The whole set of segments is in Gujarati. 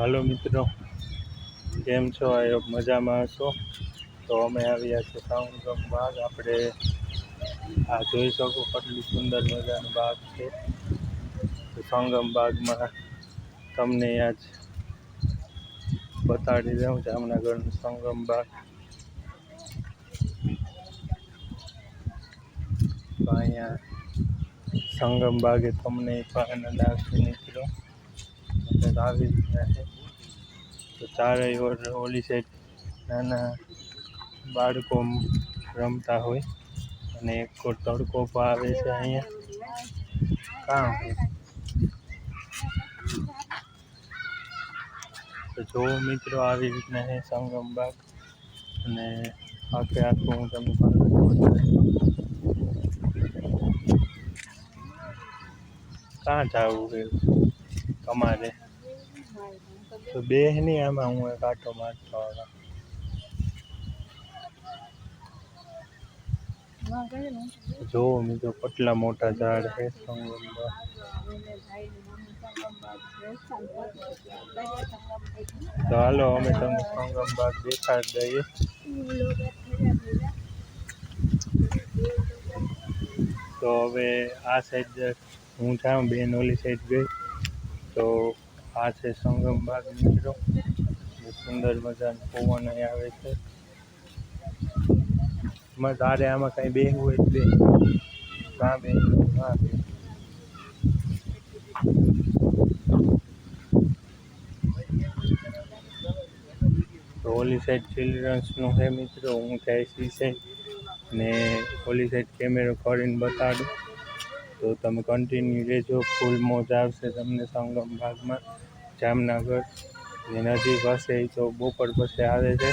હાલો મિત્રો, કેમ છો? આ મજામાં હશો. તો અમે આવ્યા છીએ સંગમ બાગ. આપણે આ જોઈ શકો કેટલી સુંદર મજાનું બાગ છે. સંગમ બાગમાં તમને આજ બતાડી દઉં જામનગરનું સંગમ બાગ. અહીંયા સંગમ બાગે તમને પણ મિત્રો કંઈક આવી રીતના તો ચારેય ઓર ઓલી સાઈડ નાના બાળકો રમતા હોય અને એક તડકો પણ આવે છે અહીંયા. કાં હોય. તો જોવો મિત્રો આવી રીતના છે સંગમ બાગ અને આખે આખું હું તમને કાં જવું કે તમારે? તો બે નહીં આમાં હું એક આટો મારતો હતો જોવો મિત્રો કેટલા મોટા ઝાડ છે સંગમ તો હાલો અમે તમને સંગમ બાગ દેખાડી દઈએ. તો હવે આ સાઈડ હું જાઉં, બેન ઓલી સાઈડ ગઈ. તો આ છે સંગમ બાગ મિત્રો. સુંદર મજાનો પવન અહીં આવે છે. એમાં તારે આમાં કાંઈ બે હોય બે હા બે હા બે તો ઓલી સાઈડ ચિલ્ડ્રન્સનું છે, મિત્રો. હું ઈ સાઈડ. ને ઓલી સાઈડ કેમેરો કરીને બતાડું. તો તમે કન્ટિન્યુ લેજો ફૂલ મોજ આવશે તમને સંગમ ભાગમાં. જામનગર ને નજીક હશે એ તો બપોર પછી આવે છે.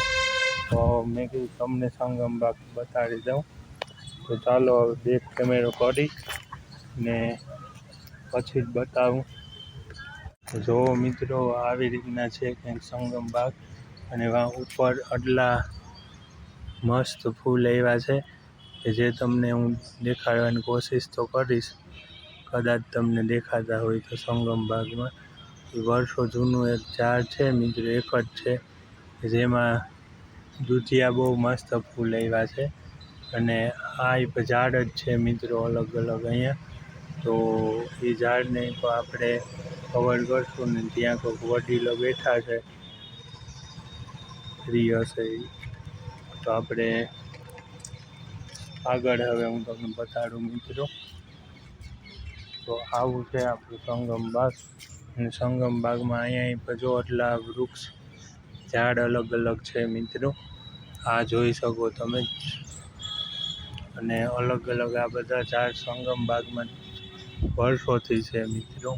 તો મેં કીધું તમને સંગમ બાગ બતાડી દઉં. તો ચાલો હવે બેક કેમેરો કરી ને પછી જ બતાવું. જો મિત્રો આવી રીતના છે કંઈક સંગમ બાગ અને ઉપર અડલા મસ્ત ફૂલ આવ્યા છે. કે જે તમને હું દેખાડવાની કોશિશ તો કરીશ, કદાચ તમને દેખાતા હોય તો સંગમ બાગમાં એ વર્ષો જૂનું એક ઝાડ છે, મિત્રો, એક જ છે, જેમાં દુધિયા બહુ મસ્ત ફૂલ આવ્યા છે. અને આ એક ઝાડ જ છે, મિત્રો, અલગ અલગ અહીંયા. તો એ ઝાડને તો આપણે કવર કરશું ને ત્યાં કોઈક વડીલો બેઠા છે. ફ્રી હશે તો આપણે આગળ હવે હું તમને બતાડું મિત્રો. તો આવું છે આપણું સંગમ બાગ. અને સંગમ બાગમાં અહીંયા પજો જો એટલા વૃક્ષ, ઝાડ અલગ અલગ છે મિત્રો. આ જોઈ શકો તમે અને અલગ અલગ આ બધા ઝાડ સંગમ બાગમાં વર્ષોથી છે મિત્રો.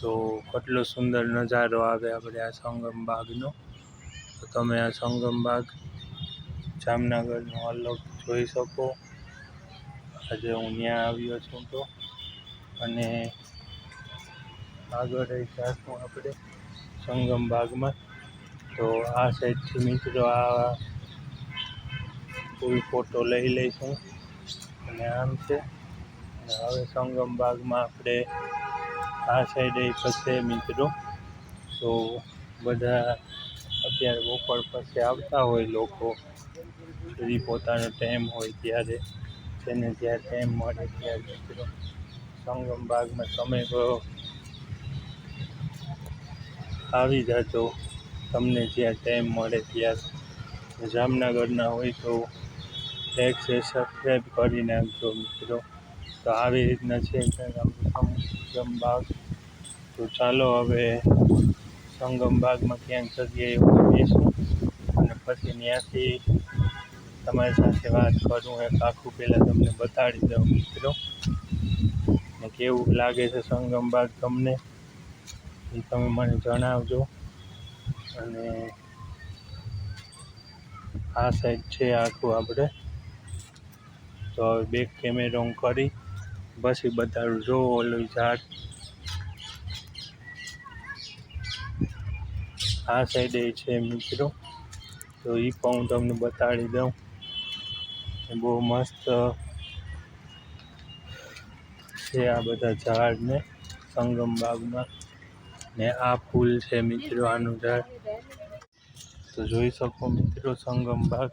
તો કેટલો સુંદર નજારો આવે આપણે આ સંગમ બાગનો. તો તમે આ સંગમ બાગ જામનગરનો અલગ જોઈ શકો. આજે હું ત્યાં આવ્યો છું તો. અને આગળ જાશું આપણે સંગમ બાગમાં તો આ સાઈડથી મિત્રો આ ફૂલ ફોટો લઈ લઈશું. અને આમ છે. હવે સંગમ બાગમાં આપણે આ સાઈડે પછી મિત્રો. તો બધા અત્યારે બપોર પછી આવતા હોય લોકો સુધી પોતાનો ટાઈમ હોય ત્યારે તેને જ્યાં ટાઈમ મળે ત્યારે મિત્રો. સંગમ બાગમાં તમે ગયો આવી જાજો, તમને જ્યાં ટાઈમ મળે ત્યાં. જામનગરના હોય તો લાઈક છે સબસ્ક્રાઈબ કરી નાખજો મિત્રો. તો આવી રીતના છે સંગમ બાગ. તો ચાલો હવે સંગમ બાગમાં ક્યાંક જગ્યાએ હું બેસું અને પછી ત્યાંથી તમારી સાથે વાત કરું, એક આખું પહેલાં તમને બતાડી દઉં મિત્રો. ને કેવું લાગે છે સંગમ બાગ તમને? એ તમે મને જણાવજો. અને આ સાઈડ છે આખું આપણે. તો હવે બેક કેમેરો કરી, પછી બતાડું. જો ઓલું ઝાડ આ સાઈડે છે મિત્રો. તો એ પણ હું તમને બતાડી દઉં. બહુ મસ્ત છે આ બધા ઝાડને, સંગમ બાગમાં. ને આ ફૂલ છે મિત્રો આનું ઝાડ. તો જોઈ શકો મિત્રો સંગમ બાગ.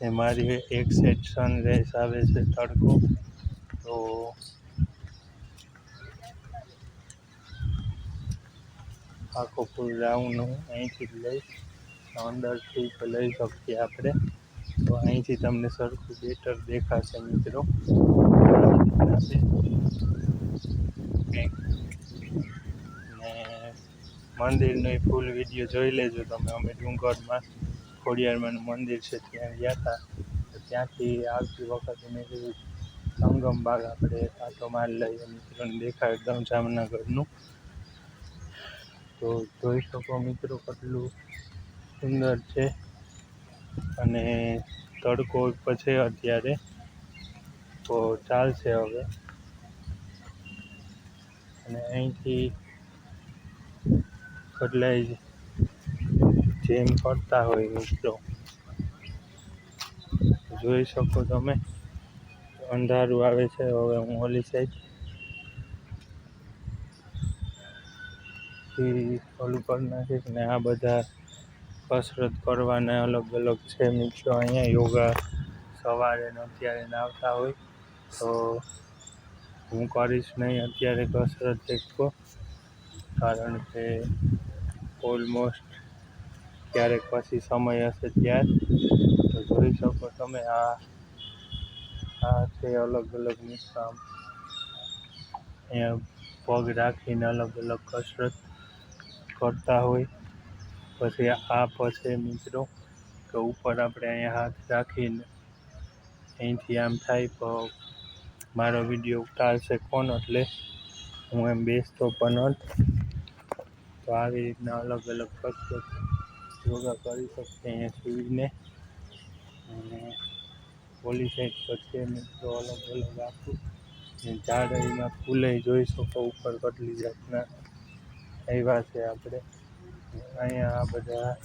ને મારી એક સેટ સનરાઈઝ આવે છે તડકો. તો આખો ફૂલ રાઉન્ડ અહીંથી જ લઈ અંદરથી લઈ શકીએ આપણે. તો અહીંથી તમને સરખું બેટર દેખાશે મિત્રો. મંદિરનો એ ફૂલ વીડિયો જોઈ લેજો તમે. અમે ડુંગરમાં ખોડિયારમાંનું મંદિર છે ત્યાં ગયા હતા. ત્યાંથી આવતી વખતે મેં કીધું સંગમ બાગ આપણે કાંટો માર લઈએ. મિત્રોને દેખાય એકદમ જામનગરનું. તો જોઈ શકો મિત્રો કેટલું સુંદર છે. અને તડકો પછી અત્યારે તો ચાલશે હવે. અને અહીંથી કેટલાય જેમ ફરતા હોય મિત્રો. જોઈ શકો તમે. અંધારું આવે છે, હવે હું ઓલી સાઈડ થી ઓલું કરી નાખીશ ને આ બધા કસરત કરવાના અલગ અલગ છે મિત્રો. અહીંયા યોગા સવારે ને અત્યારે આવતા હોય તો હું કરીશ નહીં અત્યારે કસરત એકકો કારણ કે ઓલમોસ્ટ ક્યારેક પછી સમય હશે ત્યાર. તો જોઈ શકો તમે આ આ છે અલગ અલગ નિશામ અહીંયા પગ રાખીને અલગ અલગ કસરત. કરતા હોય. પછી આ પછી મિત્રો તો ઉપર આપણે અહીંયા હાથ રાખીને અહીંથી આમ થાય તો મારો વીડિયો ઉતારશે કોણ એટલે હું એમ બેસતો પણ તો આવી રીતના અલગ અલગ કસરત યોગા કરી શકીએ અહીંયા સુઈને અને ઓલી સાઈડ પછી મિત્રો, અલગ અલગ આખું. ઝાડ એમાં ફૂલે જોઈ શકો ઉપર કટલી જાતના. આવ્યા છે આપણે. અહીંયા આ બધા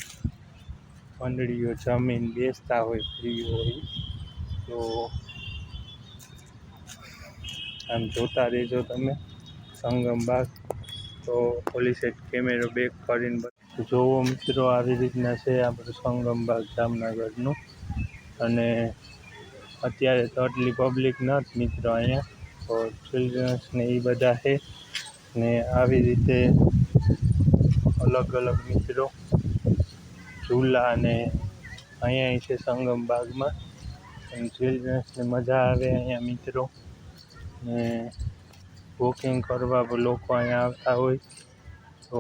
મંડળીઓ જમીન બેસતા હોય, ફ્રી હોય. તો આમ જોતા રહેજો તમે, સંગમ બાગ તો પોલીસે કેમેરો બેક કરીને જોવો મિત્રો, આવી રીતના છે આપણું સંગમ બાગ જામનગરનું. અને અત્યારે તો આટલી પબ્લિક નથી મિત્રો અહીંયા. તો ચિલ્ડ્રન્સ ને એ બધા છે. ને આવી રીતે અલગ અલગ મિત્રો ઝૂલા અને અહીંયા છે સંગમ બાગમાં. ચિલ્ડ્રન્સને મજા આવે અહીંયા મિત્રો. ને વોકિંગ કરવા લોકો અહીંયા આવતા હોય. તો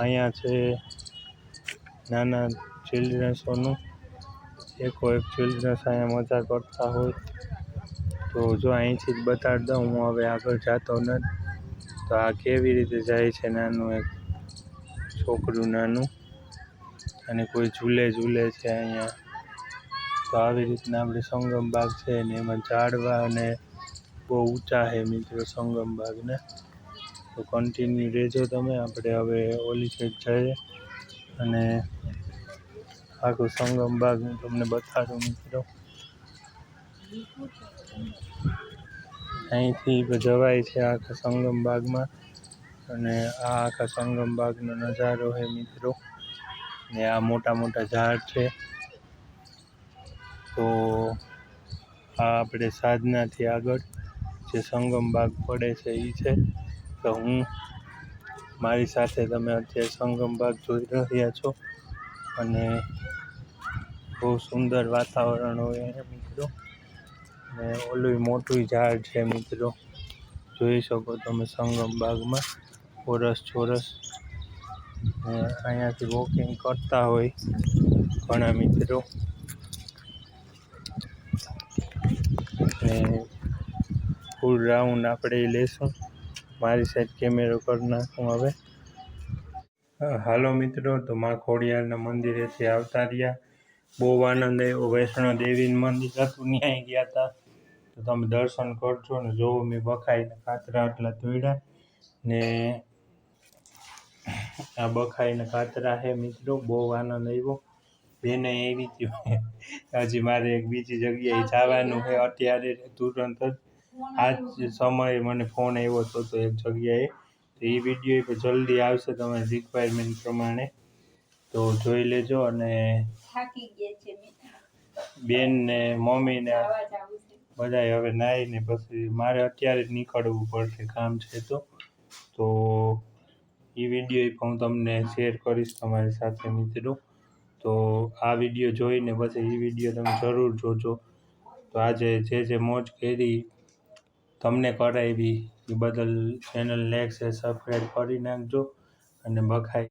અહીંયા છે નાના ચિલ્ડ્રન્સોનું એકો એક ચિલ્ડ્રન્સ અહીંયા મજા કરતા હોય. તો જો અહીંથી જ બતાડી દઉં હું હવે આગળ જતો નથી. તો આ કેવી રીતે જાય છે નાનું એક છોકરું નાનું? અને કોઈ ઝૂલે ઝૂલે છે અહીંયા. તો આવી રીતના આપણે સંગમ બાગ છે ને એમાં ઝાડવા અને બહુ ઊંચા છે મિત્રો સંગમ બાગને તો કન્ટિન્યુ રહેજો તમે. આપણે હવે ઓલી સાઈડ જઈએ અને આખું સંગમ બાગ તમને બતાડું મિત્રો. અહીંથી જવાય છે આખા સંગમ બાગમાં. અને આ આખા સંગમ બાગનો નજારો છે મિત્રો. ને આ મોટા મોટા ઝાડ છે. તો આ આપણે સાધનાથી આગળ જે સંગમ બાગ પડે છે એ છે. તો હું મારી સાથે તમે અત્યારે સંગમ બાગ જોઈ રહ્યા છો. અને બહુ સુંદર વાતાવરણ હોય અહીંયા મિત્રો ને ઓલું મોટું ઝાડ છે મિત્રો. જોઈ શકો તમે સંગમ બાગમાં. ચોરસ ચોરસ. અહીંયાથી વોકિંગ કરતા હોય ઘણા મિત્રો. ને ફૂલ રાઉન્ડ આપણે લેશું. મારી સાઈડ કેમેરો કરી નાખું હવે. હાલો મિત્રો, તો મા ખોડિયારના મંદિરેથી આવતા રહ્યા. બહુ આનંદ આવ્યો. વૈષ્ણો દેવીનું મંદિર હતું ત્યાં ગયા હતા તો તમે દર્શન કરજો ને જોવો મેં બખાઈને કાતરા આટલા તોડ્યા ને આ બખાઈને કાતરા છે મિત્રો બહુ આનંદ આવ્યો. બેને એવી હતી હજી મારે એક બીજી જગ્યાએ જવાનું છે અત્યારે તુરંત જ. આ સમયે મને ફોન આવ્યો હતો તો એક જગ્યાએ. તો એ વીડિયો પણ જલ્દી આવશે તમારી રિક્વાયરમેન્ટ પ્રમાણે. તો જોઈ લેજો અને ગયા બેન ને મમ્મી ને બધાય હવે નાહીને પછી મારે અત્યારે જ નીકળવું પડશે, કામ છે તો. તો એ વીડિયો પણ હું તમને શેર કરીશ તમારી સાથે મિત્રો. તો આ વીડિયો જોઈને પછી એ વીડિયો તમે જરૂર જોજો. તો આજે જે જે મોજ કરી તમને કરાવી એ બદલ ચેનલ લેક્સ સબસ્ક્રાઈબ કરી નાખજો. અને બખાઈ